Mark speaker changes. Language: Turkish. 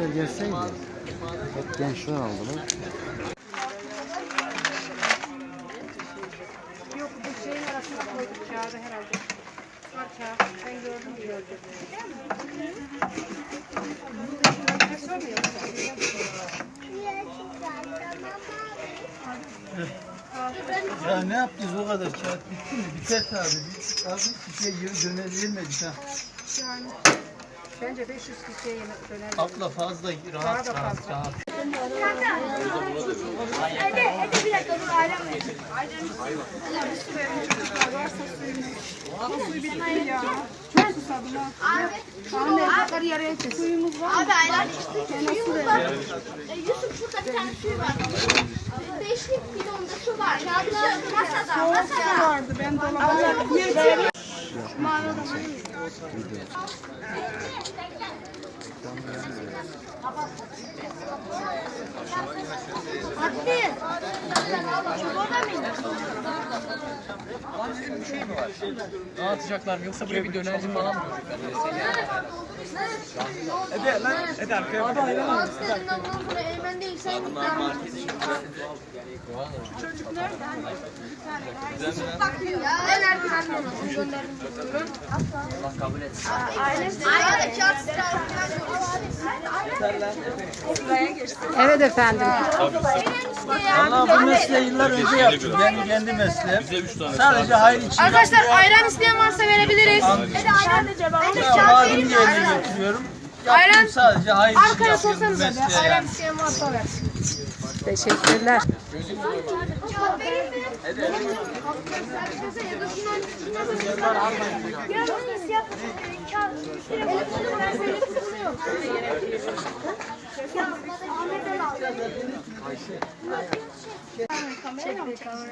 Speaker 1: gençler gelseydi. Hep gençler aldılar.
Speaker 2: Yok bu şeyin arasına koyduk kağıdı herhalde. Var kağıt. Ben gördüm gördüm.
Speaker 3: Ya ne yapacağız o kadar kağıt bitti mi? Biter tabi. Abi bir şey yürü dönebilmedik ha.
Speaker 2: Yani bence 500 kişiye yemek döner.
Speaker 3: Abla fazla
Speaker 2: Daha
Speaker 3: rahat
Speaker 2: da
Speaker 3: rahat
Speaker 2: fazla.
Speaker 3: rahat.
Speaker 4: Hadi, hadi bir dakika dur ailem mi?
Speaker 2: Suyu bitti ya. Çok susadım ha. Anne yukarı yarıya kes. Suyumuz var.
Speaker 4: Abi ailem suyumuz var. E, Yusuf şurada bir tane suyu var. Beşlik bidonda su var. Masada. Masada.
Speaker 2: vardı. Ben dolaba
Speaker 4: Mavi. Orada mıydı?
Speaker 5: Dağıtacaklar mı yoksa buraya bir dönerci falan mı?
Speaker 4: Hadi lan. Hadi arkaya bak. Abi istedim ben bunu buraya Eymen değil sen git lan.
Speaker 5: Allah kabul etsin.
Speaker 2: Evet efendim.
Speaker 3: Valla bu mesleği yıllar önce yaptım. Benim kendi mesleğim. Sadece hayır için
Speaker 4: Arkadaşlar ayran isteyen varsa verebiliriz. Hadi ayran da cevap.
Speaker 3: Ya vadim yerine götürüyorum. Yaptım sadece hayır için
Speaker 4: Arkaya
Speaker 3: yapıyorum bu
Speaker 4: sorsanıza be.
Speaker 3: mesleği.
Speaker 4: Ayran isteyen varsa ver.
Speaker 2: Teşekkürler.
Speaker 4: Ahmet'e al.